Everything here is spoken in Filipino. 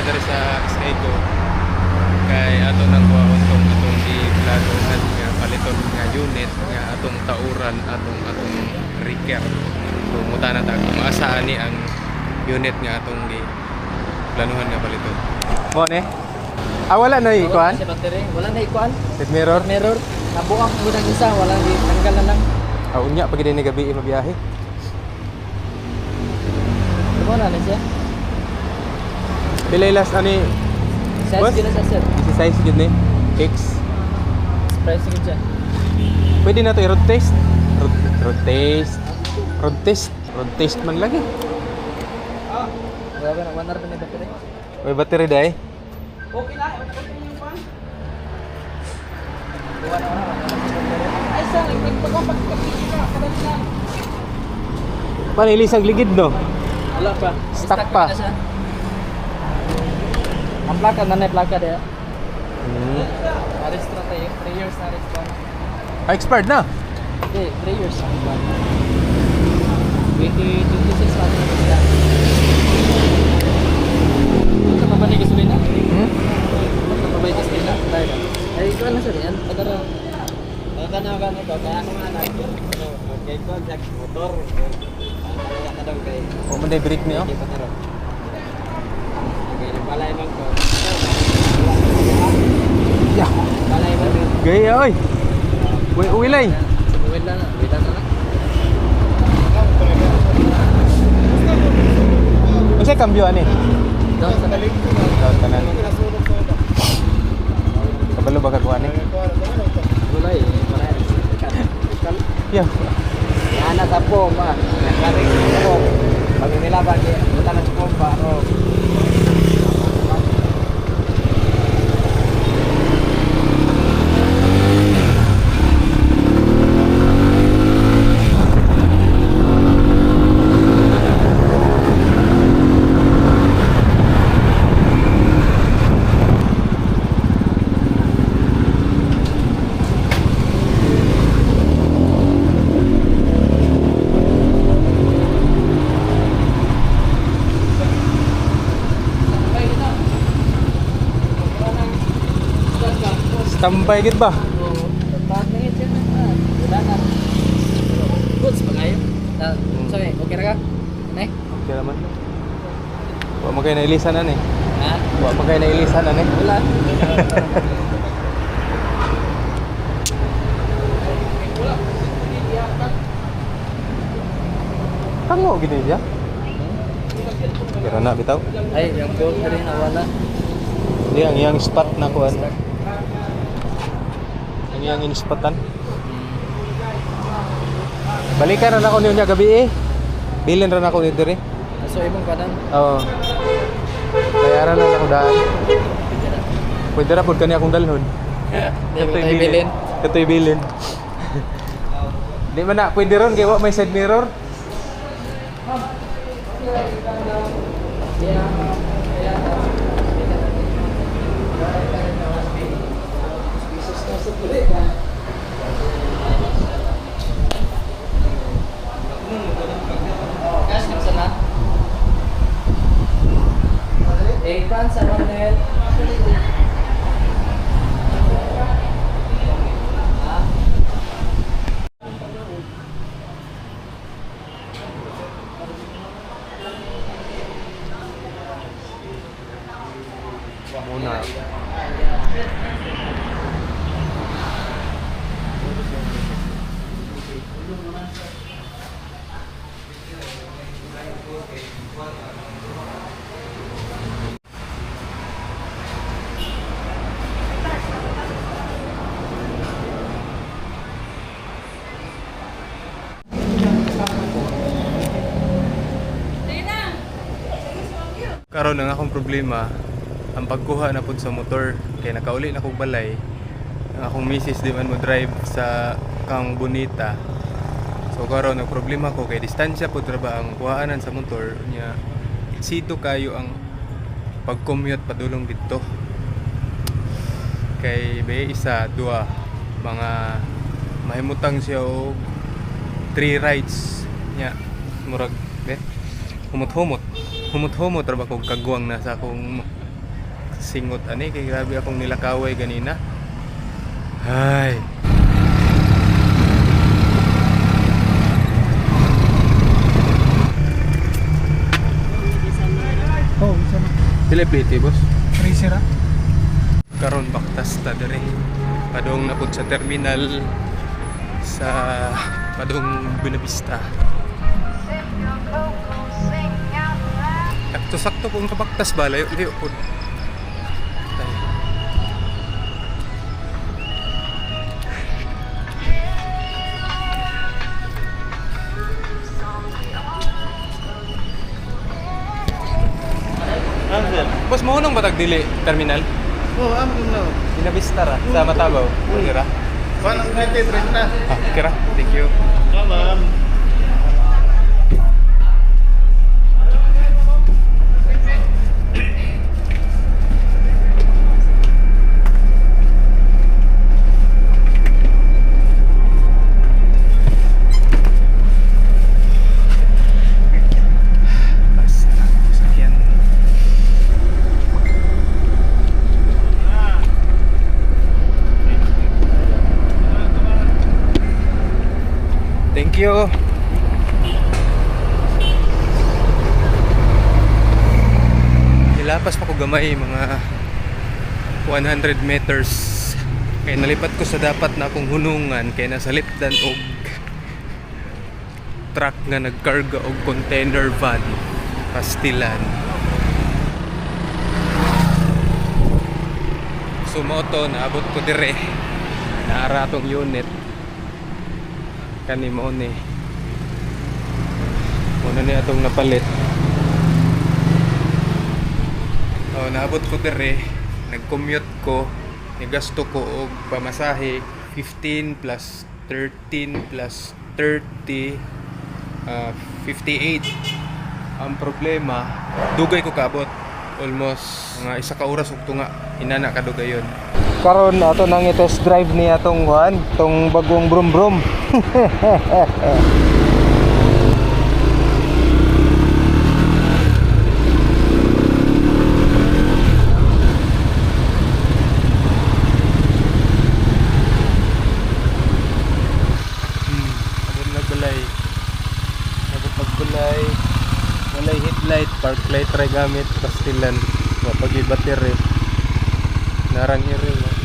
ta diri sa Skygo kay ato nang kuhaon tong atong i-planuhan nga paliton nga unit nga atong tauran atong atong repair. So muta na ta kung asa ani ang unit nga atong gi planuhan nga paliton. Mo ne ah wala na ikuan? Wala na wala na ikuan. Side mirror? Mirror, nabuang mo ng isa, wala di tanggal na lang. ah unya pag ni gabi mabiyahe Ano na na siya? Pilay last ani Size gina sa sir. isi size gid ni X Price gina siya. Pwede na to i-road test. Road, road test. Road test. Road test man lagi. Wala ba na 1 hour na battery? May battery dai. Okay na, okay na yung pan. Ay, sa pa ko pagkakita ka, kadali lang. Panilis ang ligid no. Wala pa. Stuck pa. Na. Ang plaka na na plaka dia. Hmm. Na-register tayo. 3 years na register. Ah, expired na. Hindi, 3 years na register. 2026 pa rin sila. Ito pa ba ni gasolina? Hmm? Ito pa ba yung gasolina? Tayo. Ay, ikaw na sir. Yan, tagara. Tagara ka na Kaya ako nga na. Kaya ko, jack, motor. Kaya ka daw kay. O man day break niyo. Hindi pa taro. Kaya nagbalay bang ko. Ko. Gaya oy. Uy, lang na. Wait lang na lang. Unsay kambyo ani? Doon sa balik. Daw tanan. Kabalo ba ka kuha ni? Wala eh. Wala eh. Yeah. Yan na sa po, ma. Nagkaring sa Tambay gid ba? Goods pa kayo? Ah, sorry, okay na ka? Ano eh? Okay naman. Wa mo kay nailisan ani. Ha? Wa mo kay nailisan ani. Wala. Tango gid niya. Kira na bitaw. Ay, yung gold na rin nawala. Di ang iyang spot na kuan. Ang iyang inspotan. Balikan na ako niya gabi eh. Bilin ra na ako ni dire. So, ibang kanan. Oo. Bayaran na ako daan. Pwede ra pud kani akong dalhon. Tayo bilin. Katoy bilin. Di man na pwede ron kay wa may side mirror. Cash kan sa Ronel. Muna. Karon ang akong problema ang pagkuha na pud sa motor kay nakauli na kog balay. Ang akong misis di man mo drive sa kang bonita karon ang problema ko kay distansya pud ra ba ang kuhaanan sa motor nya sito kayo ang pag-commute padulong dito. Kay bay isa dua. Mga mahimutang siya og three rides nya murag eh humot-humot. Humot-humot ra ba kog kagwang na sa akong singot ani. Kay grabe akong nilakaway ganina. Ay. Oh, isa na. Plate boss. Tracer ah. karon baktas ta dire padong napud sa terminal sa padong Buenavista sakto sakto kung kabaktas ba layo layo Boss, mo nang batag dili terminal? Oo, amo ko na. Binavista ra sa Matabaw. Kira. Paano sa 30? Ah, kira. Thank you. Ah, ma'am. You. Nilapas pa ko gamay mga 100 meters. Kaya nalipat ko sa dapat na akong hunungan kaya nasa lipdan og truck nga nagkarga og container van pastilan sumoto naabot ko dire naara tong unit kani mo ni muna ni atong napalit. Oh naabot ko dire. Nag-commute ko. Nigasto ko og pamasahe. 15 plus 13 plus 30 ah, 58 ang problema dugay ko kabot. Almost mga isa ka oras ug tunga. Inana ka dugayon karon ato nang i-test drive ni atong kuan tong bagong brum brum Hmm, park light ray gamit, pastilan. Mapag-ibatir eh. на ранний рынок.